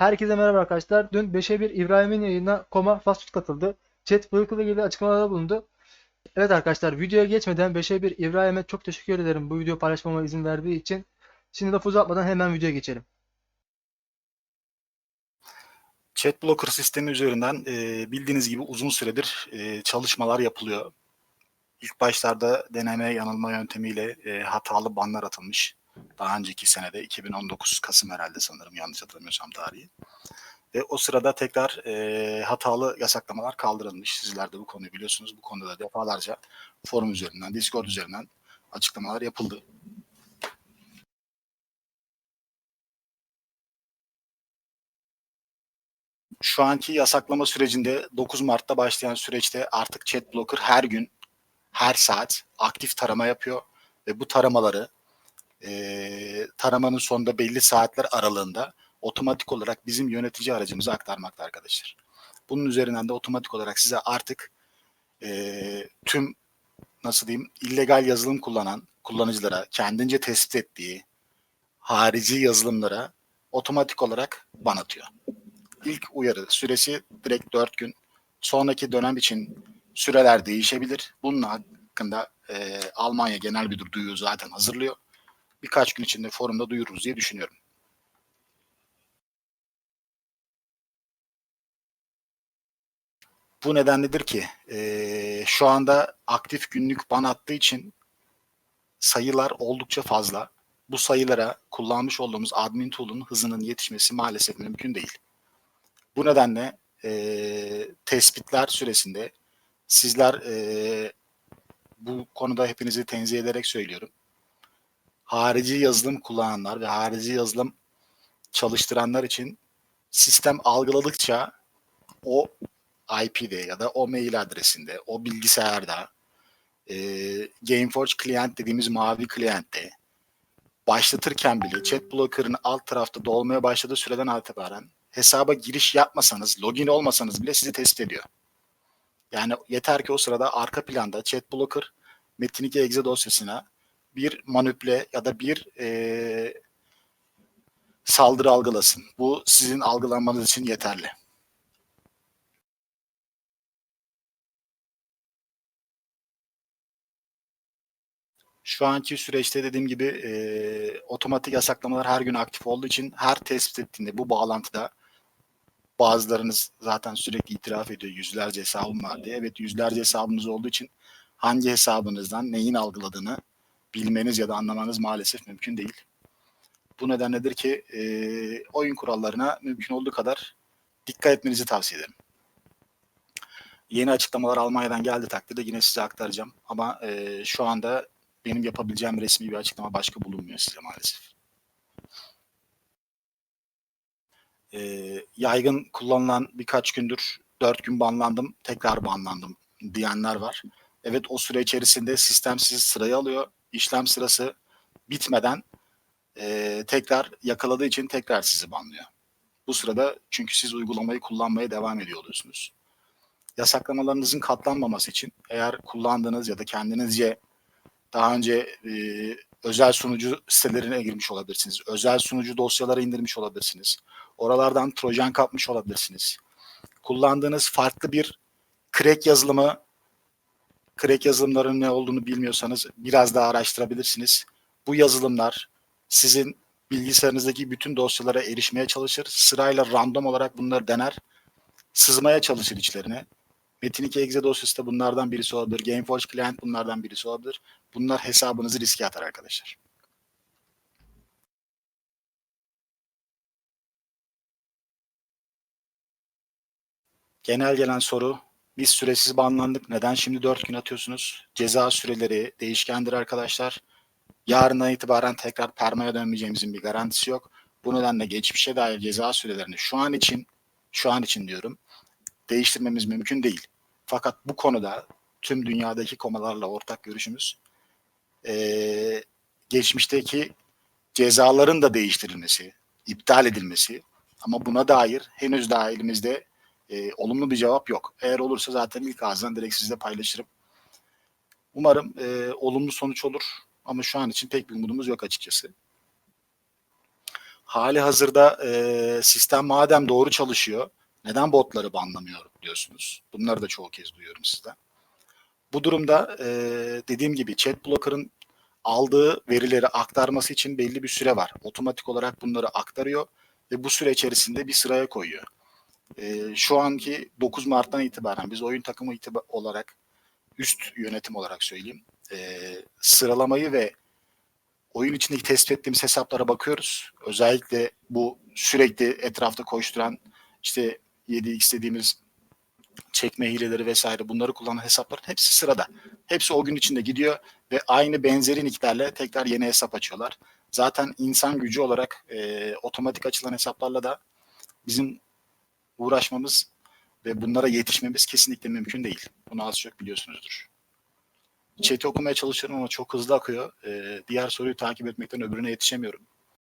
Herkese merhaba arkadaşlar. Dün 5'e 1 İbrahim'in yayınına Koma Fast Food katıldı. Chat ile ilgili açıklamalarda bulundu. Evet arkadaşlar videoya geçmeden 5'e 1 İbrahim'e çok teşekkür ederim bu video paylaşmama izin verdiği için. Şimdi lafı uzatmadan hemen videoya geçelim. Chat Blocker sistemi üzerinden e, bildiğiniz gibi uzun süredir e, çalışmalar yapılıyor. İlk başlarda deneme yanılma yöntemiyle e, hatalı banlar atılmış. Daha önceki senede 2019 Kasım herhalde sanırım yanlış hatırlamıyorsam tarihi. Ve o sırada tekrar e, hatalı yasaklamalar kaldırılmış. Sizler de bu konuyu biliyorsunuz. Bu konuda defalarca forum üzerinden, Discord üzerinden açıklamalar yapıldı. şu anki yasaklama sürecinde 9 Mart'ta başlayan süreçte artık chat blocker her gün her saat aktif tarama yapıyor ve bu taramaları e, taramanın sonunda belli saatler aralığında otomatik olarak bizim yönetici aracımıza aktarmakta arkadaşlar. Bunun üzerinden de otomatik olarak size artık e, tüm nasıl diyeyim illegal yazılım kullanan kullanıcılara kendince tespit ettiği harici yazılımlara otomatik olarak ban atıyor ilk uyarı süresi direkt 4 gün. Sonraki dönem için süreler değişebilir. Bunun hakkında e, Almanya Genel Müdür duyuyor zaten hazırlıyor. Birkaç gün içinde forumda duyururuz diye düşünüyorum. Bu nedenledir ki e, şu anda aktif günlük ban attığı için sayılar oldukça fazla. Bu sayılara kullanmış olduğumuz admin tool'un hızının yetişmesi maalesef mümkün değil. Bu nedenle e, tespitler süresinde sizler e, bu konuda hepinizi tenzih ederek söylüyorum. Harici yazılım kullananlar ve harici yazılım çalıştıranlar için sistem algıladıkça o IP'de ya da o mail adresinde, o bilgisayarda e, Gameforge client dediğimiz mavi klientte başlatırken bile chat blocker'ın alt tarafta dolmaya başladığı süreden itibaren hesaba giriş yapmasanız, login olmasanız bile sizi tespit ediyor. Yani yeter ki o sırada arka planda chat blocker metin 2 exe dosyasına bir manipüle ya da bir e, saldırı algılasın. Bu sizin algılanmanız için yeterli. Şu anki süreçte dediğim gibi e, otomatik yasaklamalar her gün aktif olduğu için her tespit ettiğinde bu bağlantıda bazılarınız zaten sürekli itiraf ediyor yüzlerce hesabım var diye. Evet yüzlerce hesabınız olduğu için hangi hesabınızdan neyin algıladığını bilmeniz ya da anlamanız maalesef mümkün değil. Bu nedenledir ki e, oyun kurallarına mümkün olduğu kadar dikkat etmenizi tavsiye ederim. Yeni açıklamalar Almanya'dan geldi takdirde yine size aktaracağım. Ama e, şu anda benim yapabileceğim resmi bir açıklama başka bulunmuyor size maalesef. E, yaygın kullanılan birkaç gündür dört gün banlandım, tekrar banlandım diyenler var. Evet o süre içerisinde sistem sizi sıraya alıyor. İşlem sırası bitmeden e, tekrar yakaladığı için tekrar sizi banlıyor. Bu sırada çünkü siz uygulamayı kullanmaya devam ediyor oluyorsunuz. Yasaklamalarınızın katlanmaması için eğer kullandığınız ya da kendinizce daha önce e, özel sunucu sitelerine girmiş olabilirsiniz. Özel sunucu dosyaları indirmiş olabilirsiniz. Oralardan trojan kapmış olabilirsiniz. Kullandığınız farklı bir crack yazılımı, crack yazılımların ne olduğunu bilmiyorsanız biraz daha araştırabilirsiniz. Bu yazılımlar sizin bilgisayarınızdaki bütün dosyalara erişmeye çalışır. Sırayla random olarak bunları dener. Sızmaya çalışır içlerine. Metin 2 exe dosyası da bunlardan birisi olabilir. Gameforge Client bunlardan birisi olabilir. Bunlar hesabınızı riske atar arkadaşlar. Genel gelen soru, biz süresiz banlandık. Neden şimdi 4 gün atıyorsunuz? Ceza süreleri değişkendir arkadaşlar. Yarından itibaren tekrar permaya dönmeyeceğimizin bir garantisi yok. Bu nedenle geçmişe dair ceza sürelerini şu an için, şu an için diyorum, değiştirmemiz mümkün değil. Fakat bu konuda tüm dünyadaki komalarla ortak görüşümüz e, geçmişteki cezaların da değiştirilmesi, iptal edilmesi ama buna dair henüz daha elimizde e, olumlu bir cevap yok. Eğer olursa zaten ilk ağızdan direkt sizle paylaşırım. Umarım e, olumlu sonuç olur ama şu an için pek bir umudumuz yok açıkçası. hali hazırda e, sistem madem doğru çalışıyor neden botları banlamıyor diyorsunuz. Bunları da çoğu kez duyuyorum sizden. Bu durumda e, dediğim gibi chat blocker'ın aldığı verileri aktarması için belli bir süre var. Otomatik olarak bunları aktarıyor ve bu süre içerisinde bir sıraya koyuyor. E, şu anki 9 Mart'tan itibaren biz oyun takımı itibar olarak üst yönetim olarak söyleyeyim. e, sıralamayı ve oyun içindeki tespit ettiğimiz hesaplara bakıyoruz. Özellikle bu sürekli etrafta koşturan işte 7x dediğimiz çekme hileleri vesaire bunları kullanan hesapların hepsi sırada. Hepsi o gün içinde gidiyor ve aynı benzeri nicklerle tekrar yeni hesap açıyorlar. Zaten insan gücü olarak e, otomatik açılan hesaplarla da bizim uğraşmamız ve bunlara yetişmemiz kesinlikle mümkün değil. Bunu az çok biliyorsunuzdur. Chat'i okumaya çalışıyorum ama çok hızlı akıyor. E, diğer soruyu takip etmekten öbürüne yetişemiyorum.